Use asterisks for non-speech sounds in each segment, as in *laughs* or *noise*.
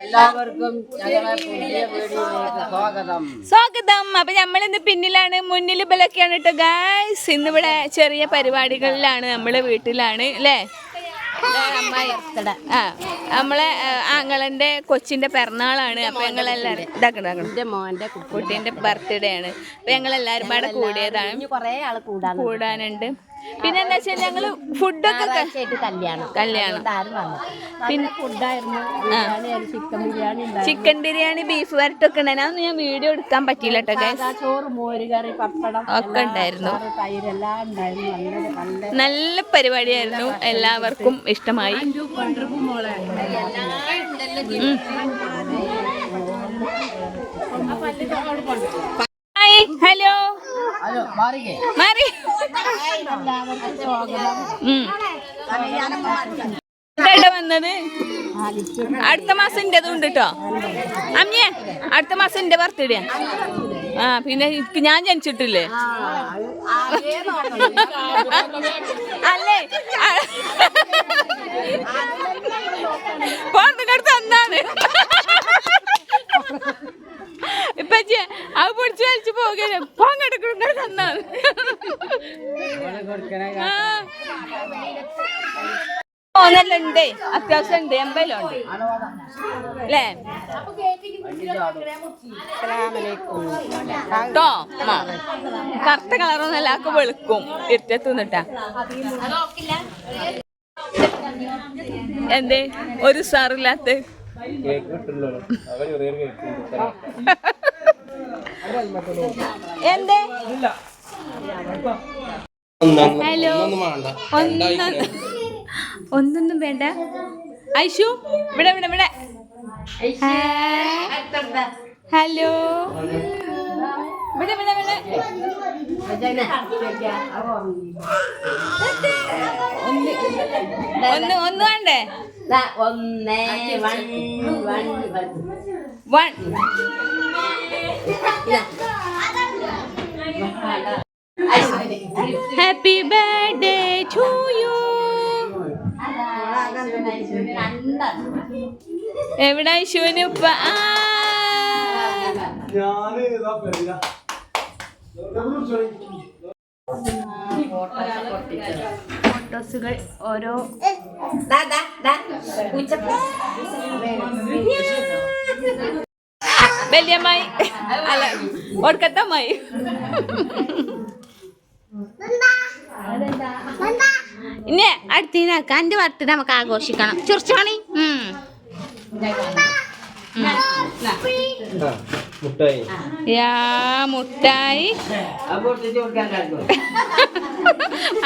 എല്ലാവർക്കും സ്വാഗതം. സ്വാഗതം. അപ്പൊ നമ്മളിന്ന് പിന്നിലാണ് മുന്നിൽ ഇബലൊക്കെയാണ് കേട്ടോ ഗായ്സ് ഇന്നിവിടെ ചെറിയ പരിപാടികളിലാണ്. നമ്മളെ വീട്ടിലാണ് അല്ലേ? ആ നമ്മളെ ആങ്ങളന്റെ കൊച്ചിന്റെ പിറന്നാളാണ്. അപ്പൊ ഞങ്ങൾ എല്ലാരും ഇതാക്കണം. മോന്റെ കുട്ടി കുട്ടീന്റെ ബർത്ത്ഡേ ആണ്. അപ്പൊ ഞങ്ങൾ എല്ലാരും കൂടിയതാണ്. കൂടാനുണ്ട്. പിന്നെ എന്താ വെച്ചാൽ ഞങ്ങൾ ഫുഡൊക്കെ കല്യാണം. കല്യാണം. അതുകൊണ്ട് വന്നു. പിന്നെ ഫുഡായിരുന്നു ആയിരുന്നു. Chicken biryani chicken biryani beef വരട്ടൊക്കെ ഉണ്ടായിരുന്നു അതൊന്നും ഞാൻ വീഡിയോ എടുക്കാൻ പറ്റിയില്ല കേട്ടോ ചോറ് മോര് കറി പപ്പടം ഒക്കെ ഉണ്ടായിരുന്നു. നല്ല പരിപാടിയായിരുന്നു. എല്ലാവർക്കും ഇഷ്ടമായി. മാറി. വന്നത്? അടുത്ത മാസം എന്റെ ഉണ്ട് കേട്ടോ അമ്മേ അടുത്ത മാസം എന്റെ ബർത്ത്ഡേ ആ പിന്നെ ഞാൻ ജനിച്ചിട്ടില്ലേ? അല്ലേ? പുറത്തുകടുത്ത് തന്നാണ് ഇപ്പൊ അത് പൊടിച്ച് വലിച്ചു പോകുക പോങ്ങെടുക്കുന്ന തന്നാണ് ആ. തോന്നലുണ്ട്. ഉണ്ട് അത്യാവശ്യം ഉണ്ട് എമ്പലുണ്ട് അല്ലേ കേട്ടോ. കറുത്ത കളറൊന്നും എല്ലാവർക്കും വെളുക്കും. ഇരുട്ടത്ത് നിന്നിട്ടാ എന്തേ? ഒരു സാറില്ലാത്ത കേക്ക് അവർ കേക്ക് എന്തേ? ഹലോ. ഒന്നും ഒന്നൊന്നും വേണ്ട. ഐഷു ഇവിടെ ഇവിടെ ഇവിടെ. ഹലോ. ഇവിടെ ഇവിടെ ഇവിടെ. ഒന്ന് ഒന്ന് ഒന്ന് വേണ്ടേ? ഒന്ന് one one. One. Happy birthday to you എവിടെ ഐശുവിന് ഉപ്പ? ഫോട്ടോസുകൾ ഓരോ വല്യമ്മായി അല്ല ഒടുക്കത്തമ്മായി ഇനി അടുത്തീനാക്ക എന്റെ ബർത്ത്ഡേ നമുക്ക് ആഘോഷിക്കണം. ചെറുച്ചാണി. മുട്ടായി. യാ മുട്ടായി.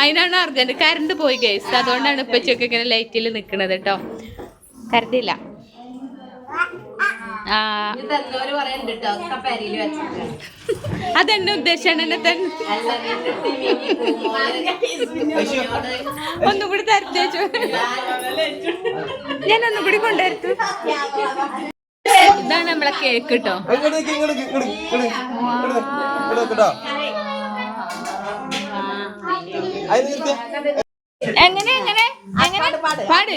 അതിനാണ് അർജന്റ് കറണ്ട് പോയി ഗൈസ് അതുകൊണ്ടാണ് ഇപ്പൊ ചെക്ക് ഇങ്ങനെ ലൈറ്റിൽ നിൽക്കണത് കേട്ടോ കറണ്ടില്ല ആ തന്നോര് പറയണ്ട് കേട്ടോ ഒക്കെ പെരയിൽ വെച്ചിട്ടാണ് അതെന്നെ ഉദ്ദേശിച്ചാണ് എന്നെ തന്നെ ഒന്നും കൂടി തരത്തേച്ചു ഞാൻ ഒന്നും കൂടി കൊണ്ടുവരത്തു ഇതാണ് നമ്മളെ കേക്ക് കേട്ടോ എങ്ങനെ എങ്ങനെ എങ്ങനെ? പാട്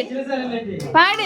പാട്.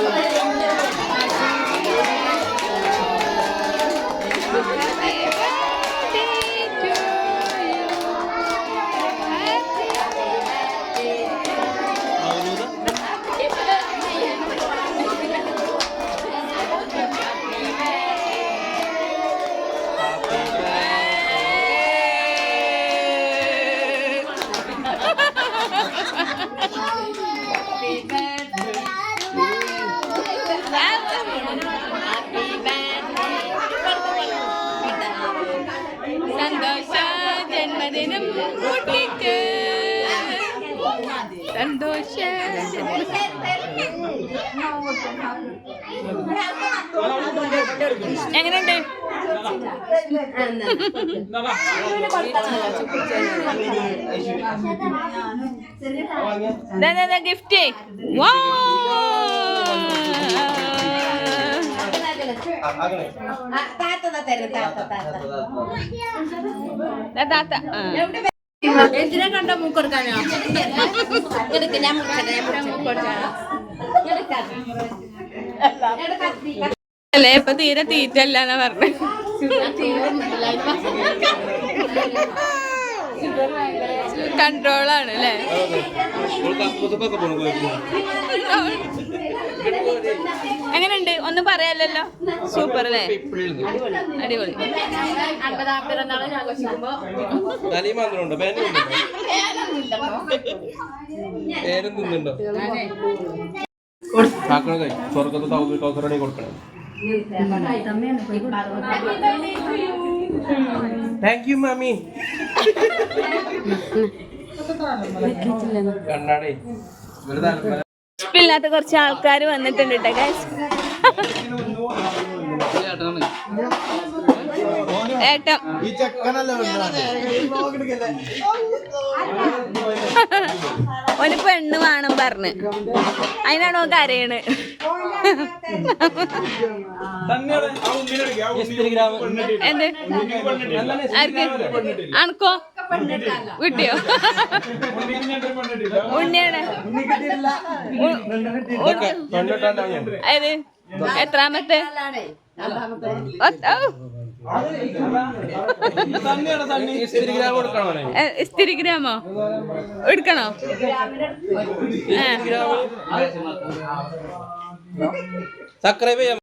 കുട്ടിക്ക്. സന്തോഷ. എങ്ങനെയുണ്ട്? ഗിഫ്റ്റ് വാ! താത്ത താത്ത ആ. എന്തിനാ കണ്ട മൂക്കൊടുക്കാനോ? ഞാൻ അല്ലേ ഇപ്പൊ തീരെ തീറ്റല്ല എന്നാ പറഞ്ഞു കൺട്രോളാണ് അല്ലേ? *laughs* ഒന്നും പറയാലല്ലോ സൂപ്പർ അല്ലേ? അടിപൊളി. അൻപതാം പിറന്നാൾ ആഘോഷിക്കുമ്പോ പേരും തിന്നുണ്ടോ കൊടുക്കണം. താങ്ക് യു മാമി കണ്ണാടേ. ഇല്ലാത്ത കുറച്ച് ആൾക്കാർ വന്നിട്ടുണ്ട് കേട്ടോ ഗൈസ് ഏട്ടം. ഒരു പെണ്ണ് വേണം പറഞ്ഞ്. അതിനാണോ കരയണ്. ഇൻസ്റ്റഗ്രാം എന്ത്? ആർക്ക്? അണക്കോ വിട്ടിയോ? ഉണ്ണിയാണ്. ഏത്? എത്രാമത്തെ? സ്ഥിരിഗ്രാമോ എടുക്കണോ? സക്രമ സബ്സ്ക്രൈബ് ചെയ്യാം.